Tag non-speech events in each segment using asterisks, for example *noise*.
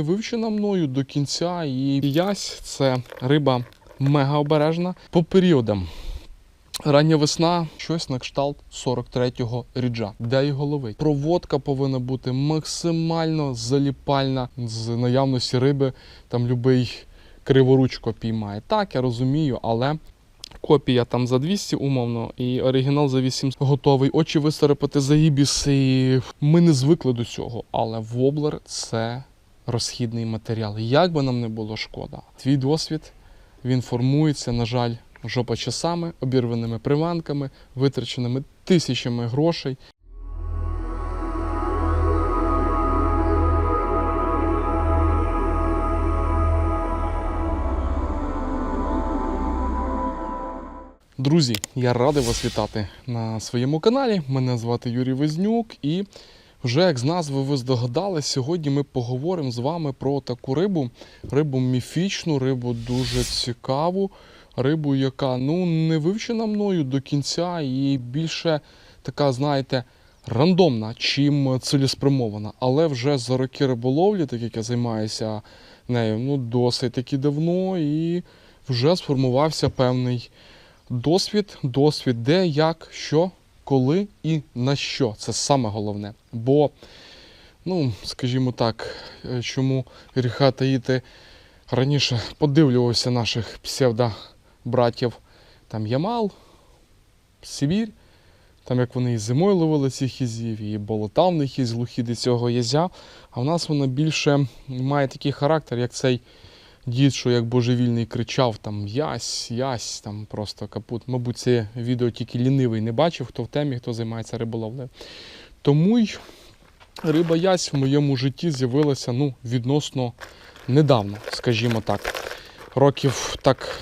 не вивчена мною до кінця. І ясь це риба мега обережна по періодам. Рання весна, щось на кшталт 43-го ріджа. Де його ловить? Проводка повинна бути максимально заліпальна з наявності риби. Там любий криворучко піймає. Так, я розумію, але копія там за 200 умовно, і оригінал за 800 готовий. Очі вистерепати за ібіс. І ми не звикли до цього. Але воблер це розхідний матеріал. Як би нам не було шкода. Твій досвід він формується, на жаль, жопа часами, обірваними приманками, витраченими тисячами грошей. Друзі, я радий вас вітати на своєму каналі. Мене звати Юрій Вознюк, і вже як з назви ви здогадались, сьогодні ми поговоримо з вами про таку рибу, рибу міфічну, рибу дуже цікаву, рибу, яка ну не вивчена мною до кінця і більше така, знаєте, рандомна, чим цілеспрямована. Але вже за роки риболовлі, так як я займаюся нею, ну досить таки давно, і вже сформувався певний досвід, досвід, де, як, що, коли і на що. Це саме головне. Бо, ну, скажімо так, е, чому гріха таїти раніше подивлювався наших псевдобратів, там Ямал, Сибір, там як вони і зимою ловили цих язів, і болота в є глухі до цього язя. А в нас воно більше має такий характер, як цей дід, що як божевільний кричав там ясь, ясь, там просто капут. Мабуть, це відео тільки лінивий не бачив, хто в темі, хто займається риболовлею. Тому й риба ясь в моєму житті з'явилася ну, відносно недавно, скажімо так. Років так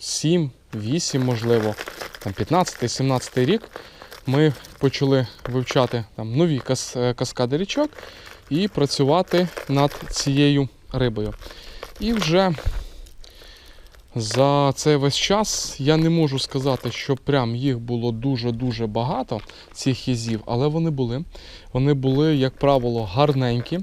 7-8, можливо, там 15-17 рік. Ми почали вивчати там нові е, каскади річок і працювати над цією рибою. І вже за цей весь час я не можу сказати, що прям їх було дуже-дуже багато, цих язів, але вони були. Вони були, як правило, гарненькі.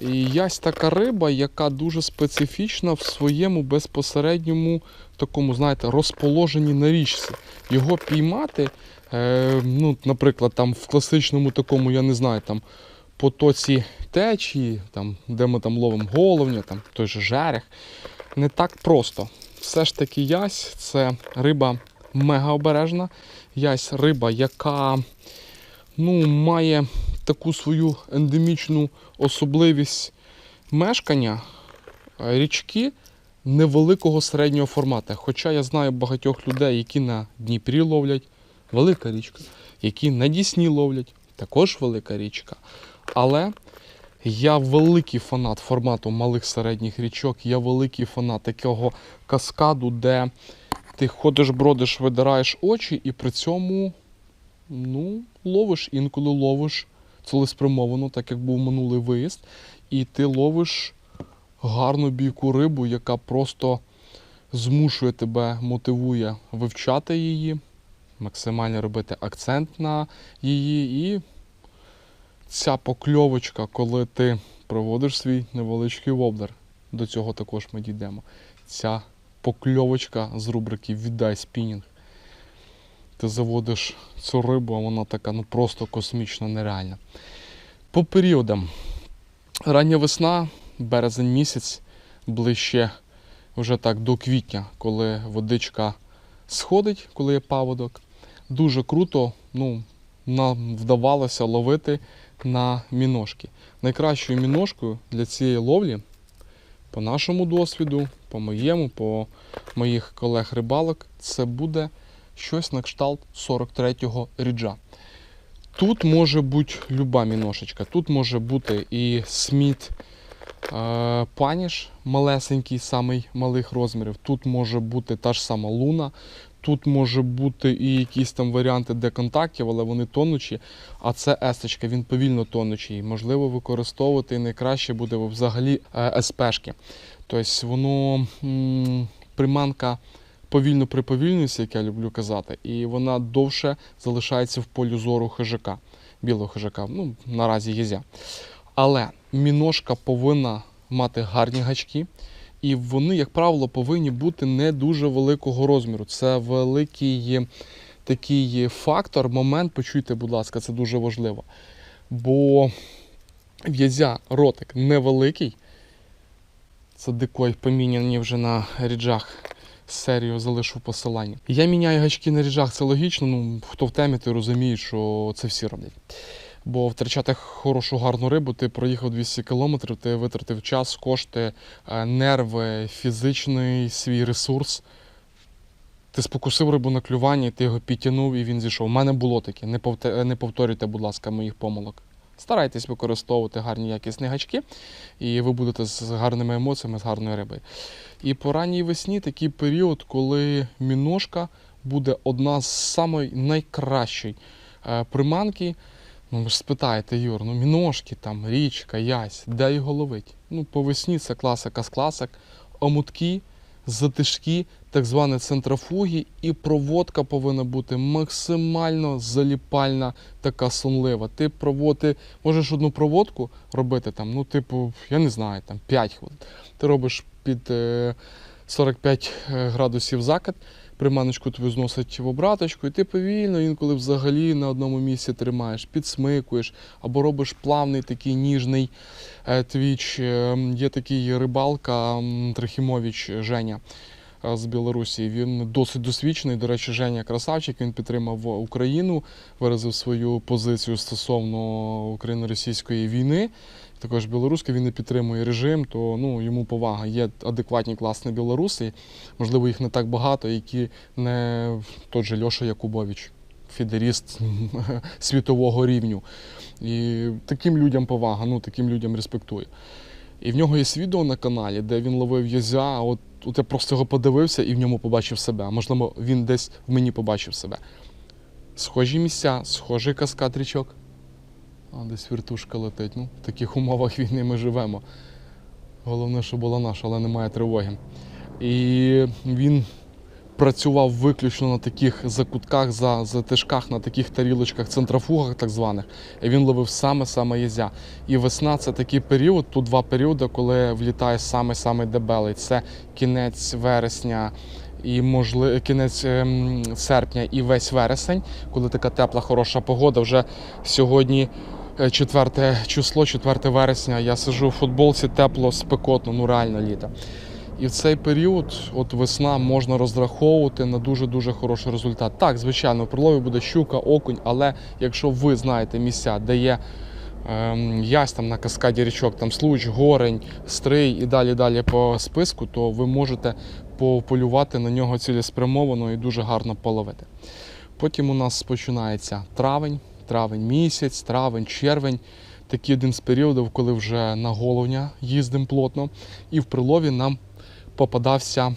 І ясь така риба, яка дуже специфічна в своєму безпосередньому такому, знаєте, розположенні на річці. Його піймати, е, ну, наприклад, там в класичному такому, я не знаю, там потоці течії, там, де ми там ловимо головня, там той же жерех, не так просто. Все ж таки ясь це риба мега обережна. Ясь риба, яка ну, має таку свою ендемічну особливість мешкання е, річки невеликого середнього формату. Хоча я знаю багатьох людей, які на Дніпрі ловлять, велика річка, які на Дісні ловлять, також велика річка. Але я великий фанат формату малих середніх річок. Я великий фанат такого каскаду, де ти ходиш, бродиш, видираєш очі, і при цьому ну, ловиш, інколи ловиш цілеспрямовано, так як був минулий виїзд, і ти ловиш гарну бійку рибу, яка просто змушує тебе, мотивує вивчати її, максимально робити акцент на її. І ця покльовочка, коли ти проводиш свій невеличкий воблер, до цього також ми дійдемо. Ця покльовочка з рубрики Віддай спінінг. Ти заводиш цю рибу, а вона така ну просто космічно нереальна. По періодам. Рання весна, березень місяць, ближче вже так до квітня, коли водичка сходить, коли є паводок. Дуже круто ну, нам вдавалося ловити на міножки. Найкращою міножкою для цієї ловлі, по нашому досвіду, по моєму, по моїх колег-рибалок, це буде щось на кшталт 43-го ріджа. Тут може бути люба міношечка. Тут може бути і сміт е, паніш малесенький, самий малих розмірів. Тут може бути та ж сама луна. Тут може бути і якісь там варіанти деконтактів, але вони тонучі. А це естечка, він повільно тонучий. Можливо, використовувати найкраще буде взагалі е, СПшки. Тобто воно приманка повільно приповільнюється, як я люблю казати, і вона довше залишається в полі зору хижака, білого хижака, ну, наразі єзя. Але міношка повинна мати гарні гачки. І вони, як правило, повинні бути не дуже великого розміру. Це великий такий фактор, момент, почуйте, будь ласка, це дуже важливо. Бо в'язя ротик невеликий. Це дикой поміняні вже на ріджах. Серію залишу посилання. Я міняю гачки на ріджах, це логічно. Ну, хто в темі, той розуміє, що це всі роблять. Бо втрачати хорошу гарну рибу, ти проїхав 200 кілометрів, ти витратив час, кошти, е, нерви, фізичний свій ресурс. Ти спокусив рибу на клюванні, ти його підтягнув і він зійшов. У мене було таке. Не, повторюйте, будь ласка, моїх помилок. Старайтесь використовувати гарні якісні гачки, і ви будете з гарними емоціями, з гарною рибою. І по ранній весні такий період, коли міношка буде одна з найкращої е, приманки. Ну, ви ж спитаєте, Юр, ну міношки, там, річка, ясь, де його ловить? Ну, по весні це класика з класик. Омутки, затишки, так звані центрофуги, і проводка повинна бути максимально заліпальна, така сонлива. Ти проводи, можеш одну проводку робити там, ну, типу, я не знаю, там 5 хвилин. Ти робиш під е, 45 градусів закат, приманочку твою зносить в обраточку, і ти повільно інколи взагалі на одному місці тримаєш, підсмикуєш, або робиш плавний такий ніжний е, твіч. Е, Є такий рибалка Трохімович Женя е, з Білорусі. Він досить досвідчений. До речі, Женя красавчик. Він підтримав Україну, виразив свою позицію стосовно україно-російської війни. Також білоруська він не підтримує режим, то ну йому повага. Є адекватні класні білоруси, можливо, їх не так багато, які не тот же Льоша Якубович, фідеріст *laughs* світового рівню. І таким людям повага, ну таким людям респектує. І в нього є відео на каналі, де він ловив язя. От, от я просто його подивився і в ньому побачив себе. Можливо, він десь в мені побачив себе. Схожі місця, схожий каскад річок. А десь вертушка летить. Ну, в таких умовах *laughs* війни ми живемо. Головне, що була наша, але немає тривоги. І він працював виключно на таких закутках, за затишках, на таких тарілочках, центрофугах так званих. І він ловив саме-саме язя. І весна це такий період, тут два періоди, коли влітає саме-саме дебелий. Це кінець вересня. І можливо кінець ем, серпня і весь вересень, коли така тепла, хороша погода. Вже сьогодні 4 число, 4 вересня. Я сижу в футболці, тепло, спекотно, ну реально літо. І в цей період, от весна, можна розраховувати на дуже-дуже хороший результат. Так, звичайно, в прилові буде щука, окунь, але якщо ви знаєте місця, де є ем, ясь там на каскаді річок, там случ, горень, стрий і далі далі по списку, то ви можете пополювати на нього цілеспрямовано і дуже гарно половити. Потім у нас починається травень, травень місяць, травень, червень. Такий один з періодів, коли вже на головня їздимо плотно, і в прилові нам попадався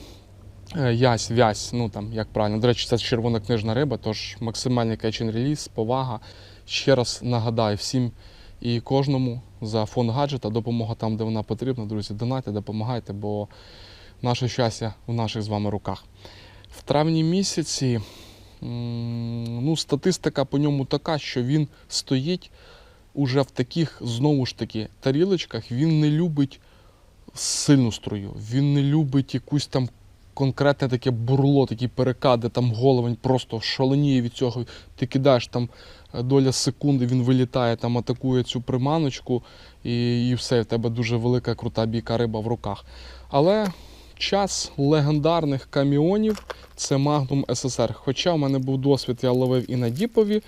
е, ясь, вязь, ну там як правильно. До речі, це червонокнижна риба, тож максимальний and release, повага. Ще раз нагадаю всім і кожному за фонд гаджета, допомога там, де вона потрібна. Друзі, донайте, допомагайте, бо наше щастя в наших з вами руках. В травні місяці ну, статистика по ньому така, що він стоїть уже в таких, знову ж таки, тарілочках. Він не любить сильну струю, він не любить якусь там конкретне таке бурло, такі перекади, там головень просто шаленіє від цього. Ти кидаєш там е, доля секунди, він вилітає, там атакує цю приманочку, і, і все, в тебе дуже велика крута бійка риба в руках. Але час легендарних каміонів це Magnum SSR. Хоча в мене був досвід, я ловив і на діпові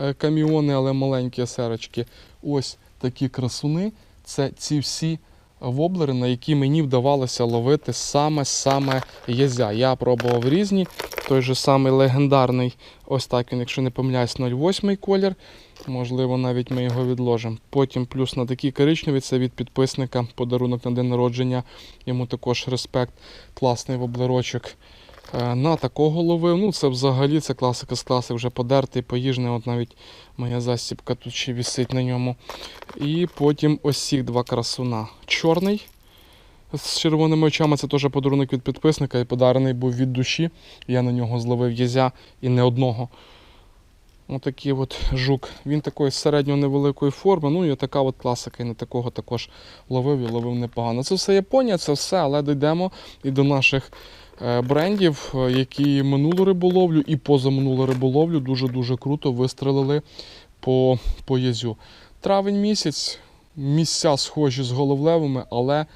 е, каміони, але маленькі есерочки. Ось такі красуни. Це ці всі воблери, на які мені вдавалося ловити саме-саме язя. Я пробував різні. Той же самий легендарний, ось так він, якщо не помиляюсь, 08 колір. Можливо, навіть ми його відложимо. Потім плюс на такі коричневі, це від підписника, подарунок на день народження. Йому також респект, класний воблерочок. Е, На такого ловив. Ну, це взагалі це класика з класи, вже подертий, поїжний. От навіть моя засібка тут ще висить на ньому. І потім ось ці два красуна. Чорний з червоними очами це теж подарунок від підписника і подарений був від душі. Я на нього зловив язя і не одного. Отакий от жук. Він такої середньо невеликої форми. Ну і така от класика. І на такого також ловив і ловив непогано. Це все Японія, це все, але дійдемо і до наших брендів, е, які минулу риболовлю і позаминулу риболовлю дуже-дуже круто вистрелили по, язю. Травень місяць, місця схожі з головлевими, але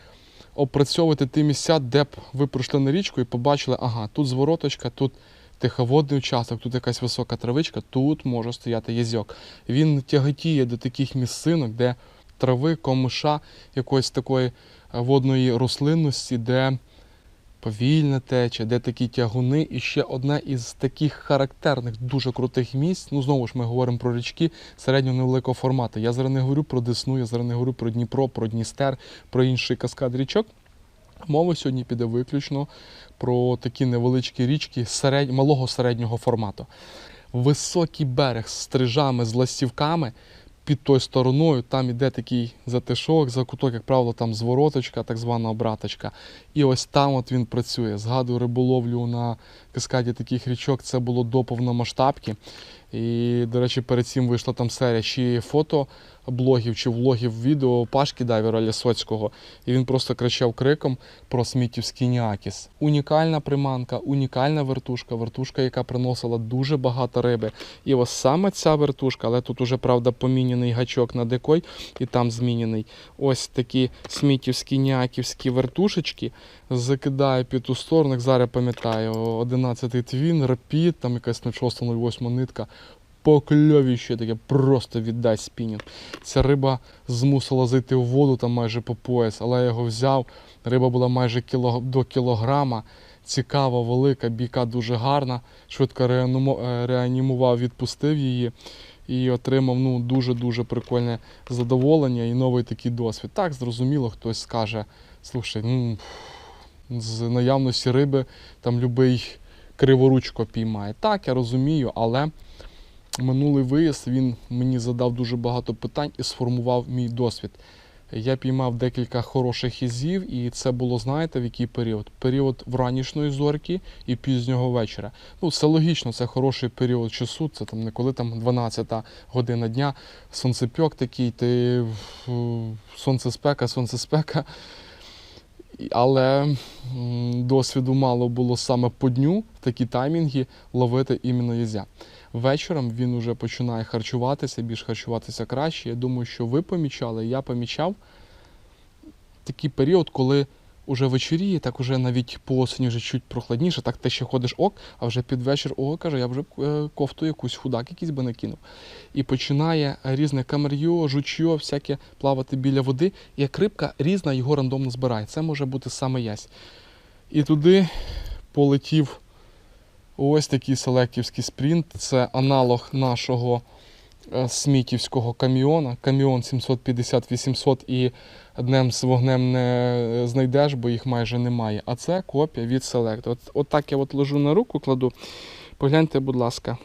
опрацьовувати ті місця, де б ви прийшли на річку і побачили, ага, тут звороточка, тут тиховодний участок, тут якась висока травичка, тут може стояти язьок. Він тяготіє до таких місцинок, де трави, комиша, якоїсь такої е, водної рослинності, де повільна теча, де такі тягуни. І ще одне із таких характерних, дуже крутих місць. Ну, знову ж ми говоримо про річки середньо невеликого формату. Я зараз не говорю про Десну, я зараз не говорю про Дніпро, про Дністер, про інший каскад річок. Мова сьогодні піде виключно про такі невеличкі річки середь... малого середнього формату. Високий берег з стрижами, з ластівками. Під тою стороною там іде такий затишок, закуток, як правило, там звороточка, так звана обраточка. І ось там от він працює. Згадую риболовлю на каскаді таких річок. Це було до повномасштабки. І, до речі, перед цим вийшла там серія ще фото блогів чи влогів відео Пашки Дайвера Лісоцького. І він просто кричав криком про сміттівський ніакіс. Унікальна приманка, унікальна вертушка, вертушка, яка приносила дуже багато риби. І ось саме ця вертушка, але тут уже, правда, поміняний гачок на декой, і там змінений. Ось такі сміттівські ніаківські вертушечки. Закидаю під ту сторону, зараз пам'ятаю, 11-й твін, рапід, там якась 06-08 нитка. Покльовіще таке, просто віддай спінінг. Ця риба змусила зайти в воду там майже по пояс, але я його взяв. Риба була майже кіло, до кілограма. Цікава, велика, бійка дуже гарна. Швидко е, реанімував, відпустив її і отримав ну, дуже-дуже прикольне задоволення і новий такий досвід. Так, зрозуміло, хтось скаже, слушай, ну, з наявності риби там любий криворучко піймає. Так, я розумію, але минулий виїзд він мені задав дуже багато питань і сформував мій досвід. Я піймав декілька хороших ізів, і це було, знаєте, в який період? Період вранішньої зорки і пізнього вечора. Ну, це логічно, це хороший період часу, це там не коли там 12 година дня, сонцепьок такий, ти сонцеспека, сонцеспека. Але досвіду мало було саме по дню в такі таймінги ловити іменно язя. Вечором він вже починає харчуватися, більш харчуватися краще. Я думаю, що ви помічали, я помічав такий період, коли уже вечоріє, так уже навіть по осені вже чуть прохладніше, так ти ще ходиш ок, а вже під вечір о, каже, я вже е, кофту якусь худак якийсь би накинув. І починає різне камер'йо, жучьо, всяке плавати біля води, і як рибка різна його рандомно збирає. Це може бути саме ясь. І туди полетів ось такий селектівський спринт. Це аналог нашого смітівського каміона. Каміон 750-800 і днем з вогнем не знайдеш, бо їх майже немає. А це копія від Select. От, от так я от ложу на руку, кладу. Погляньте, будь ласка.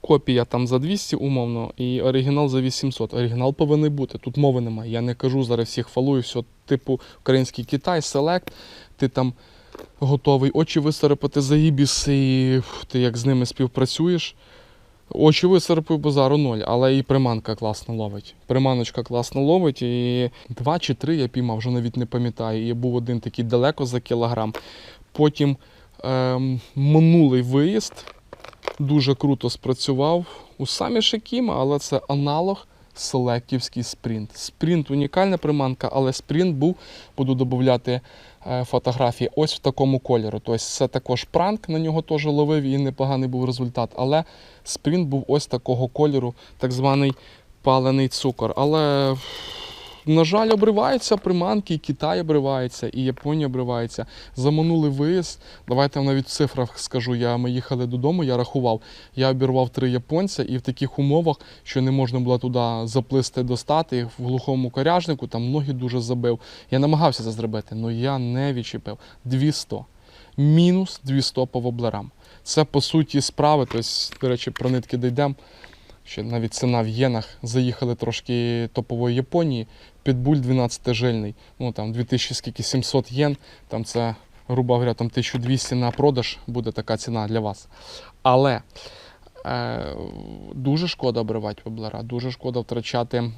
Копія там за 200 умовно і оригінал за 800. Оригінал повинен бути. Тут мови немає. Я не кажу зараз всіх фалую, все типу український Китай, Select. Ти там готовий очі висарапати за Ібіс, і ти як з ними співпрацюєш. Очі висарапив базару ноль, але і приманка класно ловить. Приманочка класно ловить, і два чи три я піймав, вже навіть не пам'ятаю. І був один такий далеко за кілограм. Потім ем, минулий виїзд дуже круто спрацював у самі Шикіма, але це аналог селектівський спринт. Спринт унікальна приманка, але спринт був, буду додати фотографії, ось в такому кольору. Тобто це також пранк, на нього теж ловив і непоганий був результат. Але спринт був ось такого кольору, так званий палений цукор. Але, на жаль, обриваються приманки, і Китай обривається, і Японія обривається. За минулий виїзд, давайте я навіть в цифрах скажу. Я, ми їхали додому, я рахував. Я обірвав три японця, і в таких умовах, що не можна було туди заплисти достати в глухому коряжнику, там ноги дуже забив. Я намагався це зробити, але я не відчепив. 200. Мінус 200 по воблерам. Це по суті справи. Тобто, до речі, про нитки дійдемо. Ще навіть ціна в єнах. Заїхали трошки топової Японії. Підбуль 12 жильний. Ну там 2000 скільки 700 єн. Там це, грубо говоря, там 1200 на продаж буде така ціна для вас. Але Е, дуже шкода обривати воблера, дуже шкода втрачати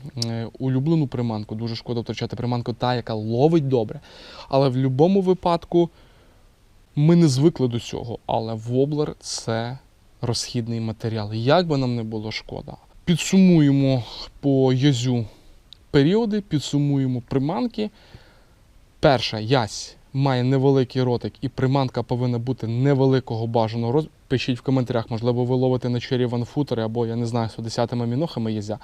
улюблену приманку, дуже шкода втрачати приманку та, яка ловить добре. Але в будь-якому випадку ми не звикли до цього. Але воблер це розхідний матеріал. Як би нам не було шкода. Підсумуємо по язю періоди, підсумуємо приманки. Перша ясь має невеликий ротик, і приманка повинна бути невеликого бажаного розміру. Пишіть в коментарях, можливо, ви ловите на чері ванфутери або, я не знаю, з 10 мінохами язя.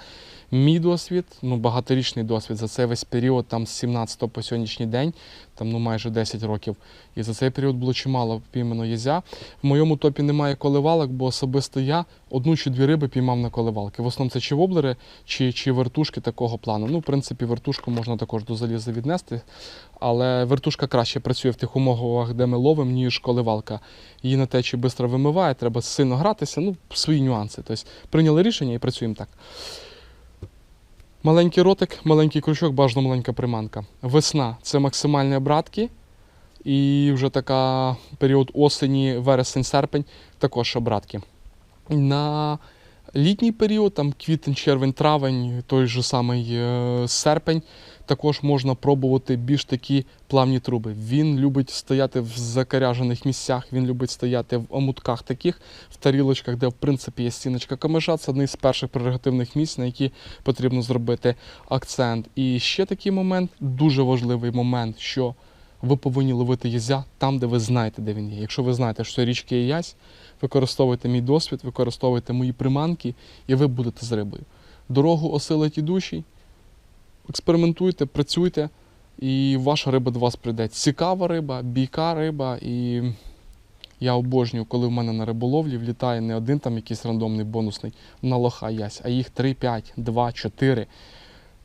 Мій досвід, ну багаторічний досвід за цей весь період, там з 17 по сьогоднішній день, там ну майже 10 років. І за цей період було чимало піймано язя. В моєму топі немає коливалок, бо особисто я одну чи дві риби піймав на коливалки. В основному це чи воблери, чи, чи вертушки такого плану. Ну, в принципі, вертушку можна також до заліза віднести, але вертушка краще працює в тих умовах, де ми ловимо, ніж коливалка. Її на течі швидко вимиває, треба сильно гратися, ну, свої нюанси. Тобто прийняли рішення і працюємо так. Маленький ротик, маленький крючок, бажано маленька приманка. Весна це максимальні обратки. І вже така період осені, вересень, серпень, також обратки. На літній період, там квітень, червень, травень, той же самий е, серпень, також можна пробувати більш такі плавні труби. Він любить стояти в закаряжених місцях, він любить стояти в омутках таких, в тарілочках, де в принципі є стіночка камежа. Це одне з перших прерогативних місць, на які потрібно зробити акцент. І ще такий момент, дуже важливий момент, що ви повинні ловити язя там, де ви знаєте, де він є. Якщо ви знаєте, що річки є язь, використовуйте мій досвід, використовуйте мої приманки, і ви будете з рибою. Дорогу осилить ідущий, експериментуйте, працюйте, і ваша риба до вас прийде. Цікава риба, бійка риба. І я обожнюю, коли в мене на риболовлі влітає не один там якийсь рандомний бонусний на лоха ясь, а їх 3, 5, 2, 4.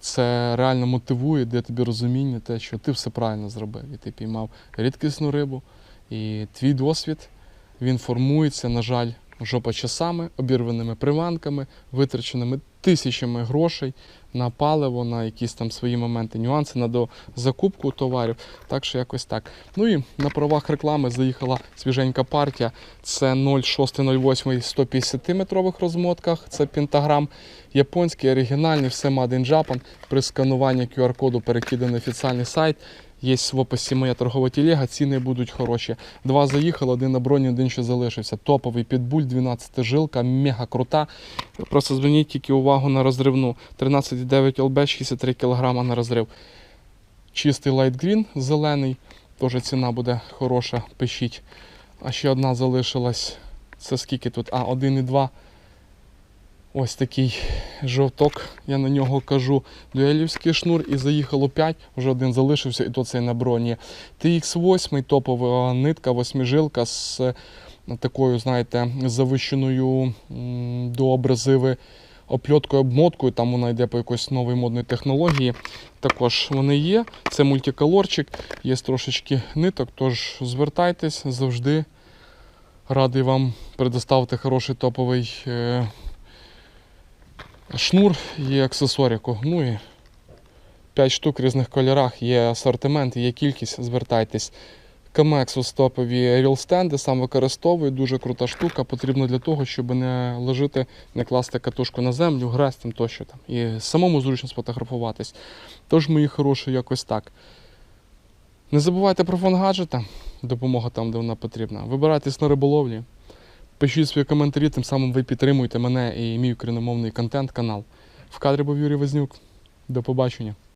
Це реально мотивує, де тобі розуміння, те, що ти все правильно зробив. І ти піймав рідкісну рибу, і твій досвід він формується, на жаль, жопа часами, обірваними приманками, витраченими тисячами грошей на паливо, на якісь там свої моменти, нюанси, на до- закупку товарів. Так що якось так. Ну і на правах реклами заїхала свіженька партія. Це 0,608 150 метрових розмотках. Це пентаграм. Японський, оригінальний, все Made in Japan. При скануванні QR-коду перекиданий на офіційний сайт. Є в описі моя торгова телега, ціни будуть хороші. Два заїхали, один на броні, один ще залишився. Топовий підбуль, 12 жилка, мега крута. Просто зверніть тільки увагу на розривну. 13,9 ЛБ, 63 кг на розрив. Чистий лайт грін зелений, теж ціна буде хороша, пишіть. А ще одна залишилась. Це скільки тут? А, 1,2. Ось такий жовток, я на нього кажу, дуелівський шнур і заїхало 5, вже один залишився, і то цей на броні. TX8, топова нитка, восьмижилка з е, такою, знаєте, завищеною до абразиви опльоткою, обмоткою, там вона йде по якоїсь новій модної технології. Також вони є. Це мультиколорчик, є трошечки ниток, тож звертайтесь завжди. Радий вам предоставити хороший топовий. Шнур і аксесоріку. Ну і 5 штук в різних кольорах, є асортимент, є кількість, звертайтесь. Камексус топові рілстенди, сам використовую, дуже крута штука, потрібна для того, щоб не лежити, не класти катушку на землю, грати там тощо там. І самому зручно сфотографуватись. Тож, мої хороші, якось так. Не забувайте про фон гаджета, допомога там, де вона потрібна. Вибирайтесь на риболовлі. Пишіть свої коментарі, тим самим ви підтримуєте мене і мій україномовний контент канал. В кадрі був Юрій Вознюк. До побачення.